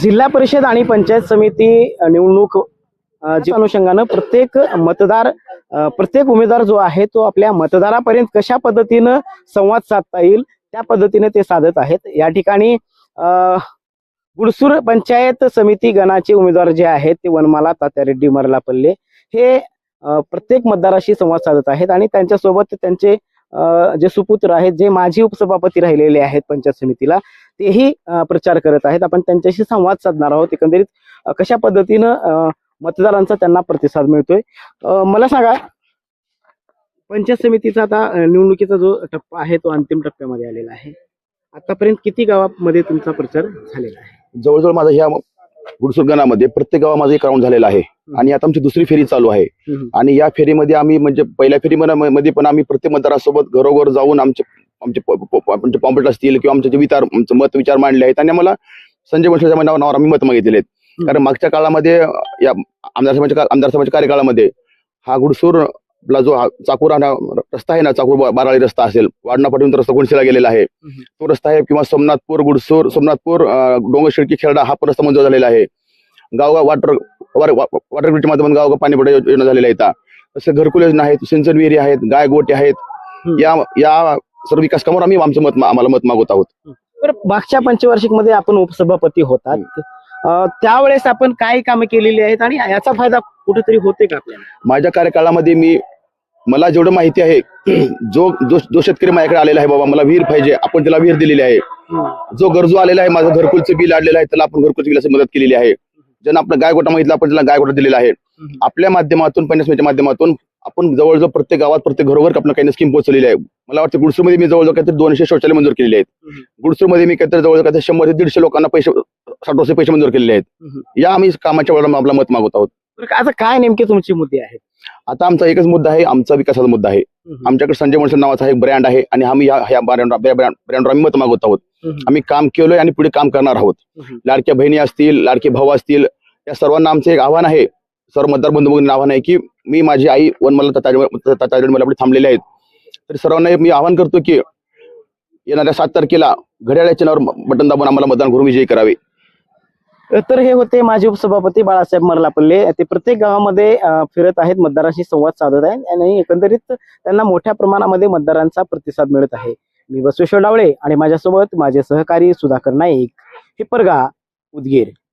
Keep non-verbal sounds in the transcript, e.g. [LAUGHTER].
जिल्हा परिषद आणि पंचायत समिती निवडणूक जी अनुषंगानं प्रत्येक मतदार प्रत्येक उमेदवार जो आहे तो आपल्या मतदारापर्यंत कशा पद्धतीनं संवाद साधता येईल त्या पद्धतीने ते साधत आहेत. या ठिकाणी गुडसूर पंचायत समिती गणाचे उमेदवार जे आहेत ते वनमाला तात्यारेड्डी मरलापल्ले हे प्रत्येक मतदाराशी संवाद साधत आहेत आणि त्यांच्यासोबत त्यांचे जे सुपुत्र आहेत जे माजी उपसभापती राहिलेले आहेत पंचायत समितीला तेही प्रचार करत आहेत. आपण त्यांच्याशी संवाद साधणार आहोत. एकंदरीत कशा पद्धतीनं मतदारांचा त्यांना प्रतिसाद मिळतोय? मला सांगा पंचायत समितीचा आता निवडणुकीचा जो टप्पा आहे तो अंतिम टप्प्यामध्ये आलेला आहे. आतापर्यंत किती गावामध्ये तुमचा प्रचार झालेला आहे? जवळजवळ माझा ह्या गुडसूर गणामध्ये प्रत्येक गावा माझं एक राऊंड झालेला आहे. आणि आता आमची दुसरी फेरी चालू आहे. आणि या फेरीमध्ये आम्ही म्हणजे पहिल्या फेरी मध्ये पण आम्ही प्रत्येक मतदारासोबत घरोघर जाऊन आमचे आमचे आमचे पॉम्पलेट असतील किंवा आमचे जे विचार मत विचार मांडले आहेत. आणि आम्हाला संजय वंशाच्या नावावर आम्ही मत मागितलेले आहेत. कारण मागच्या काळामध्ये या आमदार का- आमदार सभाच्या कार्यकाळामध्ये हा गुडसूर ला जो चाकूर रस्ता आहे ना चाकूर बाराळी रस्ता असेल वाडना पाठवून रस्ता गुणशीला गेलेला आहे. तो रस्ता आहे किंवा सोमनाथपूर गुडसूर सोमनाथपूर अं, डोंगरशिडकी खेळडा हा रस्ता मंजूर झालेला आहे. गावगाव वॉटर वॉटर ग्रीडच्या माध्यमातून गावगाव पाणी पुरवठा योजना झालेल्या आहेत तसं घरकुल योजना आहेत सिंचन विहिरी आहेत गाय गोटे आहेत. या या सर्व विकास कामावर आम्ही आमचं मत आम्हाला मत मागवत आहोत. तर मागच्या पंचवार्षिकमध्ये आपण उपसभापती होतात. त्यावेळेस आपण काय कामं केलेली आहेत आणि याचा फायदा कुठेतरी होते का आपल्याला? माझ्या कार्यकाळामध्ये मी मला जेवढं माहिती आहे [CLEARS THROAT] जो जो जो शेतकरी माझ्याकडे आलेला आहे बाबा मला विहीर पाहिजे आपण त्याला विहीर दिलेली आहे. जो गरजू आलेला आहे माझं घरकुलचं बिल आलेलं आहे त्याला आपण घरकुलचं बिलाची मदत केलेली आहे. ज्यांना आपलं गायगोटा मागितलं आपण त्याला गायगोटा दिलेला आहे. आपल्या माध्यमातून पंचायत माध्यमातून आपण जवळजवळ प्रत्येक गावात प्रत्येक घरोघर आपण काही स्कीम पोहोचलेली आहे. मला वाटतं गुडसूरमध्ये मी जवळजवळ काहीतरी दोनशे शौचालय मंजूर केलेले आहेत. गुडसूरमध्ये मी काहीतरी जवळजवळ काहीतरी शंभर ते दीडशे लोकांना पैसे साठ वर्ष पैसे मंजूर केलेले आहेत. या आम्ही कामाच्या वेळेला आपला मत मागवत आहोत. तर आता काय नेमके तुमचे मुद्दे आहेत? आता आमचा एकच मुद्दा आहे आमचा विकासाचा मुद्दा आहे. आमच्याकडे संजय वंशन नावाचा एक ब्रँड आहे आणि आम्ही या ब्रँडवर आम्ही मत मागवत आहोत. आम्ही काम केलोय आणि पुढे काम करणार आहोत. लाडक्या बहिणी असतील लाडके भाऊ असतील या सर्वांना आमचं एक आव्हान आहे. सर्व मतदार बंधू आव्हान आहे की मी माझी आई ताताजड मला पुढे थांबलेले आहेत. तर सर्वांना मी आवाहन करतो की येणाऱ्या सात तारखेला घड्याळ्याच्या नावावर बटन दाबून आम्हाला मतदान करून विजयी करावे. तर हे होते माजी उपसभापती बाळासाहेब मरलापल्ले. ते प्रत्येक गावामध्ये फिरत आहेत मतदारांशी संवाद साधत आहेत आणि एकंदरीत त्यांना मोठ्या प्रमाणामध्ये मतदारांचा प्रतिसाद मिळत आहे. मी बसवेश्वर डावळे आणि माझ्यासोबत माझे सहकारी सुधाकर नाईक. हे परगा उदगीर.